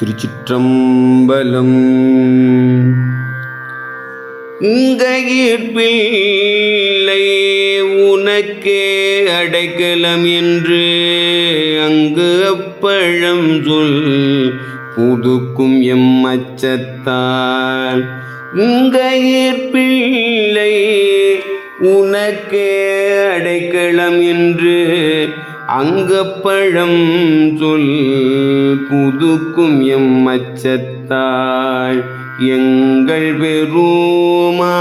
திருச்சிற்றம்பலம். இங்கயிற்பில்லை உனக்கே அடைக்கலம் என்று அங்கு அப்பழம் சொல். புதுக்கும் எம் அச்சத்தால் இங்கயிற்பில்லை உனக்கே அடைக்கலம் என்று அங்கப்பழம் சொல் புதுக்கும் எம் அச்சத்தாள் எங்கள் பெருமா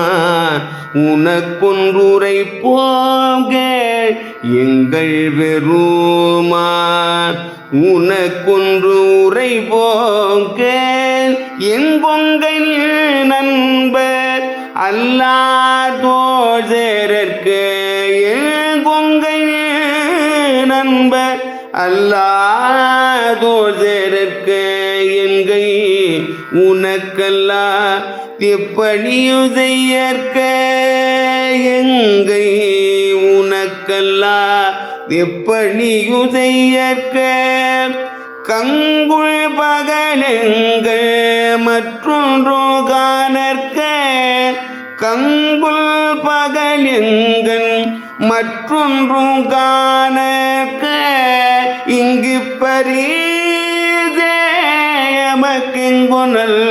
உனக்கொன்றுரை போக எங்கள் பெருமா உனக்கொன்று உரை போக. எங்கொங்கல் நண்பர் அல்லா அல்லாதோதற்கு எங்கொங்கல் நண்பர் அல்லாதோதற்கு எங்கை உனக்கல்லா எப்படியுதையற்க எங்கை உனக்கல்லா எப்படியுதையற்க கங்குள் பகலெங்கள் மற்றொன்று காணற்க கங்குல் பகலெங்கன் மற்றொன்றும் காணக்க இங்கு பரிதேயமக்கெங்கு எமக்கெங்குணல்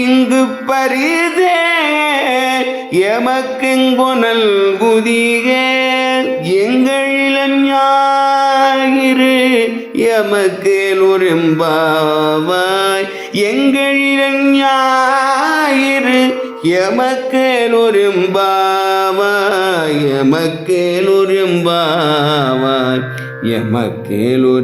இங்கு பரிதே எமக்கெங்கு குதிகேல் எங்களிலன் யாயிரு எமக்கேல் ஒரும்பாவாய் எங்களில் ஞாயிறு எமக்கேல் ஞாயிறு எமக்கேலுரும்பாவாய் எமக்கேலுரும்பாவாய் எமக்கேலுரும்பாவாய்